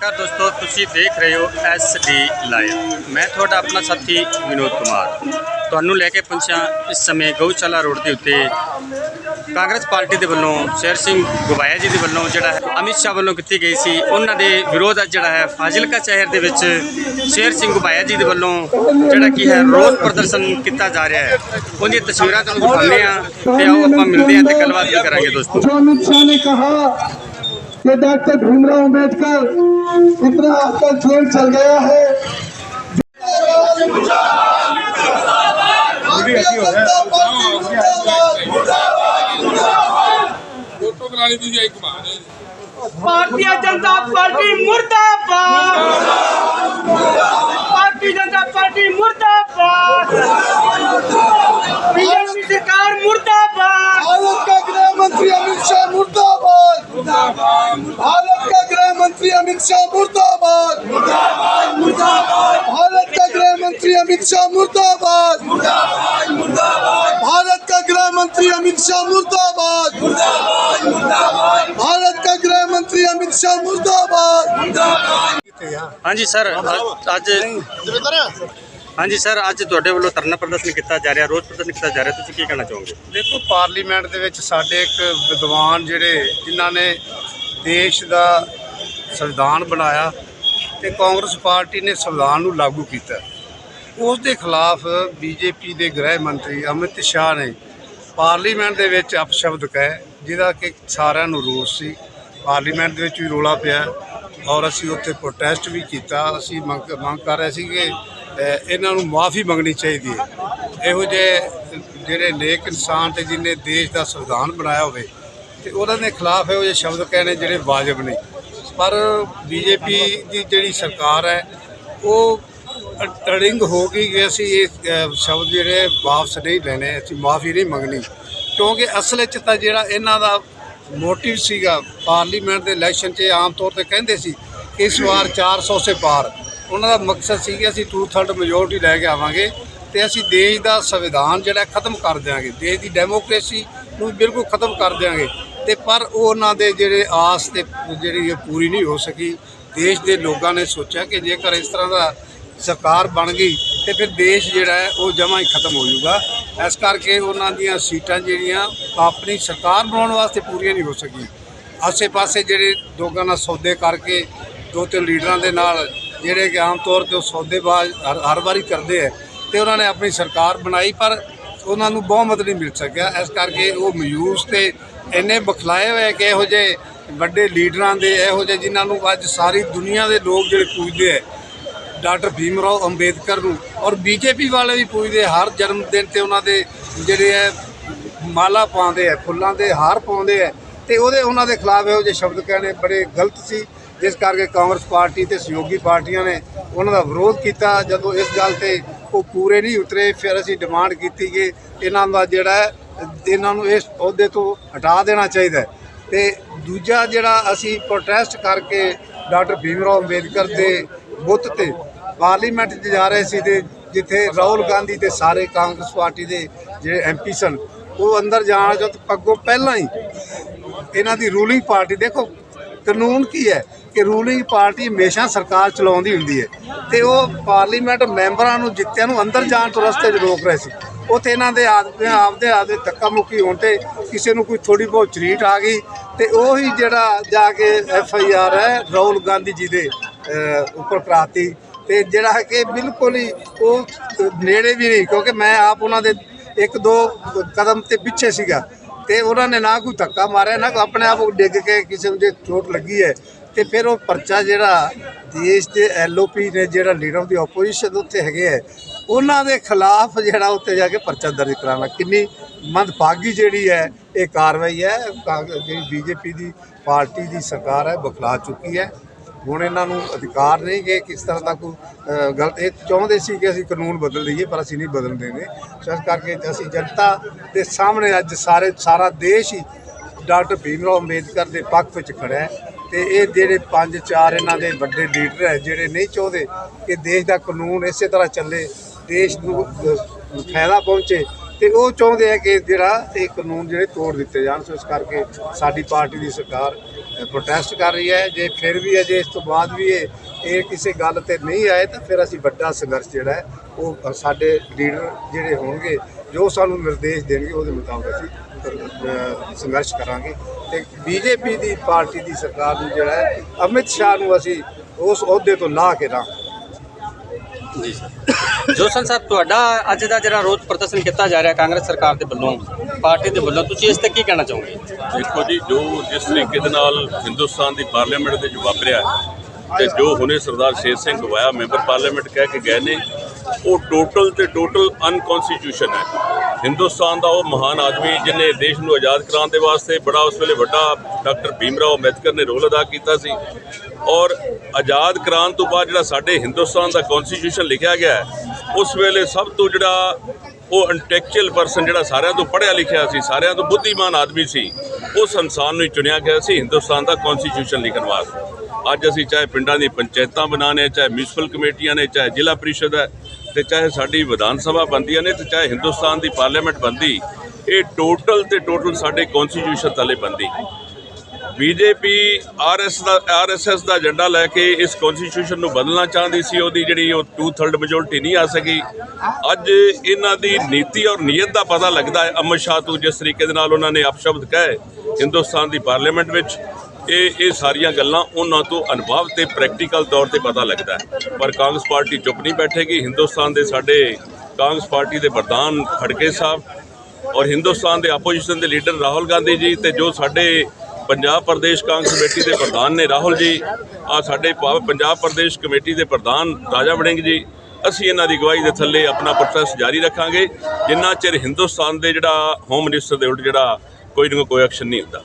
ਨਮਸਕਾਰ ਦੋਸਤੋ, ਤੁਸੀਂ ਦੇਖ ਰਹੇ ਹੋ ਐਸ ਡੀ ਲਾਈਵ। ਮੈਂ ਤੁਹਾਡਾ ਆਪਣਾ ਸਾਥੀ ਵਿਨੋਦ ਕੁਮਾਰ। ਤੁਹਾਨੂੰ ਲੈ ਕੇ ਪਹੁੰਚਿਆ ਇਸ ਸਮੇਂ ਗਊਚਾਲਾ ਰੋਡ ਦੇ ਉੱਤੇ। ਕਾਂਗਰਸ ਪਾਰਟੀ ਦੇ ਵੱਲੋਂ ਸ਼ੇਰ ਸਿੰਘ ਗਵਾਇਆ ਜੀ ਦੇ ਵੱਲੋਂ ਜਿਹੜਾ ਹੈ, ਅਮਿਤ ਸ਼ਾਹ ਵੱਲੋਂ ਕੀਤੀ ਗਈ ਸੀ। ਉਹਨਾਂ ਦੇ ਵਿਰੋਧ ਜਿਹੜਾ ਹੈ, ਫਾਜ਼ਿਲਕਾ ਸ਼ਹਿਰ ਦੇ ਵਿੱਚ ਸ਼ੇਰ ਸਿੰਘ ਗਵਾਇਆ ਜੀ ਦੇ ਵੱਲੋਂ ਜਿਹੜਾ ਕੀ ਹੈ, ਰੋਸ ਪ੍ਰਦਰਸ਼ਨ ਕੀਤਾ ਜਾ ਰਿਹਾ ਹੈ। ਉਹਦੀਆਂ ਤਸਵੀਰਾਂ ਤੁਹਾਨੂੰ ਦਿਖਾਉਂਦੇ ਆ ਤੇ ਆਓ ਆਪਾਂ ਮਿਲਦੇ ਆ ਤੇ ਗੱਲਬਾਤ ਵੀ ਕਰਾਂਗੇ ਦੋਸਤੋ। ਅਮਿਤ ਸ਼ਾਹ ਨੇ ਕਹਾ कि डॉक्टर भीमराव अंबेडकर इतना आपका ट्रेंड चल गया है। भारतीय जनता पार्टी मुर्दाबाद। भारतीय जनता पार्टी मुर्दाबाद। बीजेपी सरकार मुर्दाबाद। भारत का गृह मंत्री अमित शाह मुर्दा भारत का गृह मंत्री अमित शाह मुर्दाबाद भारत का गृह मंत्री अमित शाह मुर्दाबाद भारत का गृह मंत्री अमित शाह मुर्दाबाद भारत का गृह मंत्री अमित शाह मुर्दाबाद हाँ जी सर आज ਹਾਂਜੀ ਸਰ, ਅੱਜ ਤੁਹਾਡੇ ਵੱਲੋਂ ਧਰਨਾ ਪ੍ਰਦਰਸ਼ਨ ਕੀਤਾ ਜਾ ਰਿਹਾ, ਰੋਸ ਪ੍ਰਦਰਸ਼ਨ ਕੀਤਾ ਜਾ ਰਿਹਾ, ਤੁਸੀਂ ਕੀ ਕਹਿਣਾ ਚਾਹੋਗੇ? ਦੇਖੋ, ਪਾਰਲੀਮੈਂਟ ਦੇ ਵਿੱਚ ਸਾਡੇ ਇੱਕ ਵਿਦਵਾਨ ਜਿਹੜੇ, ਜਿਨ੍ਹਾਂ ਨੇ ਦੇਸ਼ ਦਾ ਸੰਵਿਧਾਨ ਬਣਾਇਆ ਤੇ ਕਾਂਗਰਸ ਪਾਰਟੀ ਨੇ ਸੰਵਿਧਾਨ ਨੂੰ ਲਾਗੂ ਕੀਤਾ। ਉਸ ਦੇ ਖਿਲਾਫ ਬੀਜੇਪੀ ਦੇ ਗ੍ਰਹਿ ਮੰਤਰੀ ਅਮਿਤ ਸ਼ਾਹ ਨੇ ਪਾਰਲੀਮੈਂਟ ਦੇ ਵਿੱਚ ਅਪਸ਼ਬਦ ਕਹੇ, ਜਿਹਦਾ ਕਿ ਸਾਰਿਆਂ ਨੂੰ ਰੋਸ ਸੀ। ਪਾਰਲੀਮੈਂਟ ਦੇ ਵਿੱਚ ਵੀ ਰੋਲਾ ਪਿਆ। ਔਰ ਅਸੀਂ ਉੱਥੇ ਪ੍ਰੋਟੈਸਟ ਵੀ ਕੀਤਾ, ਅਸੀਂ ਮੰਗ ਮੰਗ ਕਰ ਰਹੇ ਸੀ ਕਿ ਇਹਨਾਂ ਨੂੰ ਮਾਫੀ ਮੰਗਣੀ ਚਾਹੀਦੀ ਹੈ। ਇਹੋ ਜਿਹੇ ਜਿਹੜੇ ਨੇਕ ਇਨਸਾਨ ਤੇ ਜਿਨੇ ਦੇਸ਼ ਦਾ ਸੰਵਿਧਾਨ ਬਣਾਇਆ ਹੋਵੇ, ਤੇ ਉਹਨਾਂ ਦੇ ਖਿਲਾਫ ਇਹੋ ਜਿਹੇ ਸ਼ਬਦ ਕਹਿਣੇ ਜਿਹੜੇ ਵਾਜਬ ਨਹੀਂ ਪਰ ਬੀਜੇਪੀ ਦੀ ਜਿਹੜੀ ਸਰਕਾਰ ਹੈ, ਉਹ ਅ- ਹੋ ਗਈ ਕਿ ਅਸੀਂ ਇਹ ਸ਼ਬਦ ਜਿਹੜੇ ਵਾਪਸ ਨਹੀਂ ਲੈਣੇ, ਅਸੀਂ ਮਾਫੀ ਨਹੀਂ ਮੰਗਣੀ। ਕਿਉਂਕਿ ਅਸਲ ਵਿੱਚ ਤਾਂ ਜਿਹੜਾ ਇਹਨਾਂ ਦਾ ਮੋਟਿਵ ਸੀਗਾ, ਪਾਰਲੀਮੈਂਟ ਦੇ ਇਲੈਕਸ਼ਨ 'ਚ ਆਮ ਤੌਰ ਤੇ ਕਹਿੰਦੇ ਸੀ, ਇਸ ਵਾਰ 400 ਸੇ ਪਾਰ। ਉਹਨਾਂ ਦਾ ਮਕਸਦ ਸੀ ਕਿ ਅਸੀਂ ਟੂ ਥਰਡ ਮੈਜੋਰਟੀ ਲੈ ਕੇ ਆਵਾਂਗੇ ਤੇ ਅਸੀਂ ਦੇਸ਼ ਦਾ ਸੰਵਿਧਾਨ ਜਿਹੜਾ ਖਤਮ ਕਰ ਦਿਆਂਗੇ। ਦੇਸ਼ ਦੀ ਡੈਮੋਕ੍ਰੇਸੀ ਨੂੰ ਬਿਲਕੁਲ ਖਤਮ ਕਰ ਦਿਆਂਗੇ। ਤੇ ਪਰ ਉਹ ਉਹਨਾਂ ਦੇ ਜਿਹੜੇ ਆਸ ਤੇ ਜਿਹੜੀ ਇਹ ਪੂਰੀ ਨਹੀਂ ਹੋ ਸਕੀ, ਦੇਸ਼ ਦੇ ਲੋਕਾਂ ਨੇ ਸੋਚਿਆ ਕਿ ਜੇਕਰ ਇਸ ਤਰ੍ਹਾਂ ਦਾ ਸਰਕਾਰ ਬਣ ਗਈ ਤੇ ਫਿਰ ਦੇਸ਼ ਜਿਹੜਾ ਹੈ ਉਹ ਜਮਾਂ ਹੀ ਖਤਮ ਹੋ ਜਾਊਗਾ। ਇਸ ਕਰਕੇ ਉਹਨਾਂ ਦੀਆਂ ਸੀਟਾਂ ਜਿਹੜੀਆਂ ਆਪਣੀ ਸਰਕਾਰ ਬਣਾਉਣ ਵਾਸਤੇ ਪੂਰੀਆਂ ਨਹੀਂ ਹੋ ਸਕੀਆਂ। ਆਸੇ-ਪਾਸੇ ਜਿਹੜੇ ਲੋਕਾਂ ਨਾਲ ਸੌਦੇ ਕਰਕੇ ਦੋ ਤਿੰਨ ਲੀਡਰਾਂ ਦੇ ਨਾਲ ਜਿਹੜੇ ਕਿ ਆਮ ਤੌਰ ਤੇ ਉਹ ਸੌਦੇਬਾਜ਼ ਹਰ ਹਰ ਵਾਰੀ ਕਰਦੇ ਹੈ ਤੇ ਉਹਨਾਂ ਨੇ ਆਪਣੀ ਸਰਕਾਰ ਬਣਾਈ ਪਰ ਉਹਨਾਂ ਨੂੰ ਬਹੁਮਤ ਨਹੀਂ ਮਿਲ ਸਕਿਆ। ਇਸ ਕਰਕੇ ਉਹ ਮਯੂਸ ਤੇ ਇੰਨੇ ਬਖਲਾਏ ਹੋਏ ਕਿ ਇਹੋ ਜਿਹੇ ਵੱਡੇ ਲੀਡਰਾਂ ਦੇ, ਇਹੋ ਜਿਹੇ ਜਿਨ੍ਹਾਂ ਨੂੰ ਅੱਜ ਸਾਰੀ ਦੁਨੀਆ ਦੇ ਲੋਕ ਜਿਹੜੇ ਪੂਜਦੇ ਹੈ ਡਾਕਟਰ ਭੀਮ ਰਾਓ ਅੰਬੇਦਕਰ ਨੂੰ ਔਰ ਬੀਜੇਪੀ ਵਾਲੇ ਵੀ ਪੁੱਛਦੇ ਹਰ ਜਨਮ ਦਿਨ ਤੇ ਉਹਨਾਂ ਦੇ ਜਿਹੜੇ ਹੈ ਮਾਲਾ ਪਾਉਂਦੇ ਆ ਫੁੱਲਾਂ ਦੇ ਹਾਰ ਪਾਉਂਦੇ ਆ ਤੇ ਉਹਦੇ ਉਹਨਾਂ ਦੇ ਖਿਲਾਫ ਇਹੋ ਜਿਹੇ ਸ਼ਬਦ ਕਹਿਣੇ ਬੜੇ ਗਲਤ ਸੀ। ਜਿਸ ਕਰਕੇ ਕਾਂਗਰਸ ਪਾਰਟੀ ਤੇ ਸਹਿਯੋਗੀ ਪਾਰਟੀਆਂ ਨੇ ਉਹਨਾਂ ਦਾ ਵਿਰੋਧ ਕੀਤਾ। ਜਦੋਂ ਇਸ ਗੱਲ ਤੇ ਉਹ ਪੂਰੇ ਨਹੀਂ ਉਤਰੇ, ਫਿਰ ਅਸੀਂ ਡਿਮਾਂਡ ਕੀਤੀ ਕਿ ਇਹਨਾਂ ਦਾ ਜਿਹੜਾ ਇਹਨਾਂ ਨੂੰ ਇਸ ਅਹੁਦੇ ਤੋਂ ਹਟਾ ਦੇਣਾ ਚਾਹੀਦਾ ਹੈ ਤੇ ਦੂਜਾ ਜਿਹੜਾ ਅਸੀਂ ਪ੍ਰੋਟੈਸਟ ਕਰਕੇ ਡਾਕਟਰ ਭੀਮ ਰਾਓ ਅੰਬੇਦਕਰ ਦੇ ਬੁੱਤ ਤੇ ਪਾਰਲੀਮੈਂਟ 'ਚ ਜਾ ਰਹੇ ਸੀ ਤੇ ਜਿੱਥੇ ਰਾਹੁਲ ਗਾਂਧੀ ਤੇ ਸਾਰੇ ਕਾਂਗਰਸ ਪਾਰਟੀ ਦੇ ਜਿਹੜੇ ਐਮਪੀ ਸਨ, ਉਹ ਅੰਦਰ ਜਾਣ ਜਦ ਅੱਗੋਂ ਪਹਿਲਾਂ ਹੀ ਇਹਨਾਂ ਦੀ ਰੂਲਿੰਗ ਪਾਰਟੀ, ਦੇਖੋ ਕਾਨੂੰਨ ਕੀ ਹੈ ਕਿ ਰੂਲਿੰਗ ਪਾਰਟੀ ਹਮੇਸ਼ਾ ਸਰਕਾਰ ਚਲਾਉਂਦੀ ਹੁੰਦੀ ਹੈ ਤੇ ਉਹ ਪਾਰਲੀਮੈਂਟ ਮੈਂਬਰਾਂ ਨੂੰ ਜਿੱਤਿਆਂ ਨੂੰ ਅੰਦਰ ਜਾਣ ਤੋਂ ਰਸਤੇ 'ਚ ਰੋਕ ਰਹੇ ਸੀ। ਉੱਥੇ ਇਹਨਾਂ ਦੇ ਆਦਮੀ ਆਪਦੇ ਆਪਦੇ ਧੱਕਾ ਮੁੱਕੀ ਹੋਣ ਤੇ ਕਿਸੇ ਨੂੰ ਕੋਈ ਥੋੜੀ ਬਹੁਤ ਚਰੀਟ ਆ ਗਈ ਤੇ ਉਹੀ ਜਿਹੜਾ ਜਾ ਕੇ ਐਫ ਆਈ ਆਰ ਹੈ ਰਾਹੁਲ ਗਾਂਧੀ ਜੀ ਦੇ ਉੱਪਰ ਕਰਾਤੀ। ਤੇ ਜਿਹੜਾ ਹੈ ਕਿ ਬਿਲਕੁਲ ਹੀ ਉਹ ਨੇੜੇ ਵੀ ਨਹੀਂ, ਕਿਉਂਕਿ ਮੈਂ ਆਪ ਉਹਨਾਂ ਦੇ ਇੱਕ ਦੋ ਕਦਮ ਤੇ ਪਿੱਛੇ ਸੀਗਾ। ਤੇ ਉਹਨਾਂ ਨੇ ਨਾ ਕੋਈ ਧੱਕਾ ਮਾਰਿਆ, ਨਾ ਕੋਈ ਆਪਣੇ ਆਪ ਡਿੱਗ ਕੇ ਕਿਸੇ ਨੂੰ ਜੇ ਚੋਟ ਲੱਗੀ ਹੈ। ਤੇ ਫਿਰ ਉਹ ਪਰਚਾ ਜਿਹੜਾ ਦੇਸ਼ ਦੇ ਐਲਓਪੀ ਨੇ, ਜਿਹੜਾ ਲੀਡਰ ਦੀ ਆਪੋਜੀਸ਼ਨ ਉੱਥੇ ਹੈਗੇ ਹੈ, ਉਹਨਾਂ ਦੇ ਖਿਲਾਫ ਜਿਹੜਾ ਉੱਤੇ ਜਾ ਕੇ ਪਰਚਾ ਦਰਜ ਕਰਾਉਣਾ। ਕਿੰਨੀ ਮੰਦਭਾਗੀ ਜਿਹੜੀ ਹੈ, ਇਹ ਕਾਰਵਾਈ ਹੈ। ਕਾਂਗ- ਜਿਹੜੀ ਬੀਜੇਪੀ ਦੀ ਪਾਰਟੀ ਦੀ ਸਰਕਾਰ ਹੈ, ਬਖਲਾ ਚੁੱਕੀ ਹੈ। ਹੁਣ ਇਹਨਾਂ ਨੂੰ ਅਧਿਕਾਰ ਨਹੀਂ ਕਿ ਕਿਸ ਤਰ੍ਹਾਂ ਦਾ ਕੋਈ ਗਲਤ, ਇਹ ਚਾਹੁੰਦੇ ਸੀ ਕਿ ਅਸੀਂ ਕਾਨੂੰਨ ਬਦਲ ਦਈਏ, ਪਰ ਅਸੀਂ ਨਹੀਂ ਬਦਲ ਦੇਣੇ ਇਸ ਕਰਕੇ ਅਸੀਂ ਜਨਤਾ ਦੇ ਸਾਹਮਣੇ ਅੱਜ ਸਾਰੇ, ਸਾਰਾ ਦੇਸ਼ ਹੀ ਡਾਕਟਰ ਭੀਮ ਰਾਓ ਅੰਬੇਦਕਰ ਦੇ ਪੱਖ ਵਿੱਚ ਖੜਾ ਹੈ ਤੇ ਇਹ ਜਿਹੜੇ ਪੰਜ, ਚਾਰ ਇਹਨਾਂ ਦੇ ਵੱਡੇ ਲੀਡਰ ਹੈ, ਜਿਹੜੇ ਨਹੀਂ ਚਾਹੁੰਦੇ ਕਿ ਦੇਸ਼ ਦਾ ਕਾਨੂੰਨ ਇਸੇ ਤਰ੍ਹਾਂ ਚੱਲੇ, ਦੇਸ਼ ਨੂੰ ਫਾਇਦਾ ਪਹੁੰਚੇ ਤੇ ਉਹ ਚਾਹੁੰਦੇ ਆ ਕਿ ਜਿਹੜਾ ਇਹ ਕਾਨੂੰਨ ਜਿਹੜੇ ਤੋੜ ਦਿੱਤੇ ਜਾਣ, ਸੋ ਇਸ ਕਰਕੇ ਸਾਡੀ ਪਾਰਟੀ ਦੀ ਸਰਕਾਰ ਪ੍ਰੋਟੈਸਟ ਕਰ ਰਹੀ ਹੈ। ਜੇ ਫਿਰ ਵੀ ਅਜੇ ਇਸ ਤੋਂ ਬਾਅਦ ਵੀ ਇਹ ਇਹ ਕਿਸੇ ਗੱਲ ਤੇ ਨਹੀਂ ਆਏ, ਤਾਂ ਫਿਰ ਅਸੀਂ ਵੱਡਾ ਸੰਘਰਸ਼ ਜਿਹੜਾ ਹੈ, ਉਹ ਸਾਡੇ ਲੀਡਰ ਜਿਹੜੇ ਹੋਣਗੇ, ਜੋ ਸਾਨੂੰ ਨਿਰਦੇਸ਼ ਦੇਣਗੇ, ਉਹਦੇ ਮੁਤਾਬਕ ਅਸੀਂ ਸੰਘਰਸ਼ ਕਰਾਂਗੇ। ਤੇ ਬੀਜੇਪੀ ਦੀ ਪਾਰਟੀ ਦੀ ਸਰਕਾਰ ਨੂੰ ਜਿਹੜਾ ਹੈ, ਅਮਿਤ ਸ਼ਾਹ ਨੂੰ ਅਸੀਂ ਉਸ ਅਹੁਦੇ ਤੋਂ ਲਾ ਕੇ ਰਾਂ। ਜੀ ਸਰ। ਜੋਸਨ ਸਾਹਿਬ, ਤੁਹਾਡਾ ਅੱਜ ਦਾ ਜਿਹੜਾ ਰੋਸ ਪ੍ਰਦਰਸ਼ਨ ਕੀਤਾ ਜਾ ਰਿਹਾ ਕਾਂਗਰਸ ਸਰਕਾਰ ਦੇ ਵੱਲੋਂ, ਪਾਰਟੀ ਦੇ ਵੱਲੋਂ, ਤੁਸੀਂ ਇਸ ਤੇ ਕੀ ਕਹਿਣਾ ਚਾਹੋਗੇ? ਦੇਖੋ ਜੀ, ਜੋ ਜਿਸ ਤਰੀਕੇ ਦੇ ਨਾਲ ਹਿੰਦੁਸਤਾਨ ਦੀ ਪਾਰਲੀਮੈਂਟ ਦੇ ਜੋ ਵਾਪਰਿਆ ਤੇ ਜੋ ਹੁਣੇ ਸਰਦਾਰ ਸ਼ੇਰ ਸਿੰਘ ਗਵਾਇਆ, ਮੈਂਬਰ ਪਾਰਲੀਮੈਂਟ ਕਹਿ ਕੇ ਗਏ ਨੇ, ਉਹ ਟੋਟਲ ਤੇ ਟੋਟਲ ਅਨਕਨਸਟੀਟਿਊਸ਼ਨ ਹੈ। ਹਿੰਦੁਸਤਾਨ ਦਾ ਉਹ ਮਹਾਨ ਆਦਮੀ ਜਿਨੇ ਦੇਸ਼ ਨੂੰ ਆਜ਼ਾਦ ਕਰਾਉਣ ਦੇ ਵਾਸਤੇ ਬੜਾ ਉਸ ਵੇਲੇ ਵੱਡਾ ਡਾਕਟਰ ਭੀਮ ਰਾਓ ਅੰਬੇਦਕਰ ਨੇ ਰੋਲ ਅਦਾ ਕੀਤਾ ਸੀ। ਔਰ ਆਜ਼ਾਦ ਕਰਾਉਣ ਤੋਂ ਬਾਅਦ ਜਿਹੜਾ ਸਾਡੇ ਹਿੰਦੁਸਤਾਨ ਦਾ ਕਨਸਟੀਟਿਊਸ਼ਨ ਲਿਖਿਆ ਗਿਆ ਉਸ ਵੇਲੇ ਸਭ ਤੋਂ ਜਿਹੜਾ ਉਹ ਇੰਟੈਕਚੁਅਲ ਪਰਸਨ ਜਿਹੜਾ ਸਾਰਿਆਂ ਤੋਂ ਪੜ੍ਹਿਆ ਲਿਖਿਆ ਸੀ, ਸਾਰਿਆਂ ਤੋਂ ਬੁੱਧੀਮਾਨ ਆਦਮੀ ਸੀ ਉਸ ਇਨਸਾਨ ਨੂੰ ਹੀ ਚੁਣਿਆ ਗਿਆ ਸੀ ਹਿੰਦੁਸਤਾਨ ਦਾ ਕਨਸਟੀਟਿਊਸ਼ਨ ਲਿਖਣ ਵਾਸਤੇ। ਅੱਜ ਅਸੀਂ ਚਾਹੇ ਪਿੰਡਾਂ ਦੀ ਪੰਚਾਇਤਾਂ ਬਣਾਉਣੇ ਚਾਹੇ ਮਿਊਨਿਸਪਲ ਕਮੇਟੀਆਂ ਨੇ, ਚਾਹੇ ਜ਼ਿਲ੍ਹਾ ਪ੍ਰੀਸ਼ਦ ਹੈ ਤੇ ਚਾਹੇ ਸਾਡੀ ਵਿਧਾਨ ਸਭਾ ਬਣਦੀਆਂ ਨੇ ਤੇ ਚਾਹੇ ਹਿੰਦੁਸਤਾਨ ਦੀ ਪਾਰਲੀਮੈਂਟ ਬਣਦੀ, ਇਹ ਟੋਟਲ ਤੇ ਟੋਟਲ ਸਾਡੇ ਕਨਸਟੀਟਿਊਸ਼ਨ ਥੱਲੇ ਬਣਦੀ। ਬੀਜੇਪੀ ਆਰਐਸ ਦਾ ਆਰਐਸਐਸ ਦਾ ਏਜੰਡਾ ਲੈ ਕੇ ਇਸ ਕਨਸਟੀਟਿਊਸ਼ਨ ਨੂੰ ਬਦਲਣਾ ਚਾਹੁੰਦੀ ਸੀ, ਉਹਦੀ ਜਿਹੜੀ ਉਹ 2/3 ਮੈਜੋਰਟੀ ਨਹੀਂ ਆ ਸਕੀ। ਅੱਜ ਇਹਨਾਂ ਦੀ ਨੀਤੀ ਔਰ ਨੀਅਤ ਦਾ ਪਤਾ ਲੱਗਦਾ ਹੈ। ਅਮਿਤ ਸ਼ਾਹ ਤੋਂ ਜਿਸ ਤਰੀਕੇ ਦੇ ਨਾਲ ਉਹਨਾਂ ਨੇ ਅਪਸ਼ਬਦ ਕਹੇ ਹਿੰਦੁਸਤਾਨ ਦੀ ਪਾਰਲੀਮੈਂਟ ਵਿੱਚ ਇਹ ਇਹ ਸਾਰੀਆਂ ਗੱਲਾਂ ਉਹਨਾਂ ਤੋਂ ਅਨੁਭਵ ਤੇ ਪ੍ਰੈਕਟੀਕਲ ਤੌਰ ਤੇ ਪਤਾ ਲੱਗਦਾ ਪਰ ਕਾਂਗਰਸ ਪਾਰਟੀ ਚੁੱਪ ਨਹੀਂ ਬੈਠੇਗੀ। ਹਿੰਦੁਸਤਾਨ ਦੇ ਸਾਡੇ ਕਾਂਗਰਸ ਪਾਰਟੀ ਦੇ ਪ੍ਰਧਾਨ ਖੜਕੇ ਸਾਹਿਬ ਔਰ ਹਿੰਦੁਸਤਾਨ ਦੇ ਆਪੋਜੀਸ਼ਨ ਦੇ ਲੀਡਰ ਰਾਹੁਲ ਗਾਂਧੀ ਜੀ ਤੇ ਜੋ ਸਾਡੇ ਪੰਜਾਬ ਪ੍ਰਦੇਸ਼ ਕਾਂਗਰਸ ਕਮੇਟੀ ਦੇ ਪ੍ਰਧਾਨ ਨੇ ਰਾਹੁਲ ਜੀ ਆ ਸਾਡੇ ਪ- ਪੰਜਾਬ ਪ੍ਰਦੇਸ਼ ਕਮੇਟੀ ਦੇ ਪ੍ਰਧਾਨ ਰਾਜਾ ਵੜਿੰਗ ਜੀ, ਅਸੀਂ ਇਹਨਾਂ ਦੀ ਅਗਵਾਈ ਦੇ ਥੱਲੇ ਆਪਣਾ ਪ੍ਰੋਸੈਸ ਜਾਰੀ ਰੱਖਾਂਗੇ। ਜਿੰਨਾ ਚਿਰ ਹਿੰਦੁਸਤਾਨ ਦੇ ਜਿਹੜਾ ਹੋਮ ਮਿਨਿਸਟਰ ਦੇ ਉਲਟ ਜਿਹੜਾ ਕੋਈ ਨਾ ਕੋਈ ਐਕਸ਼ਨ ਨਹੀਂ ਹੁੰਦਾ।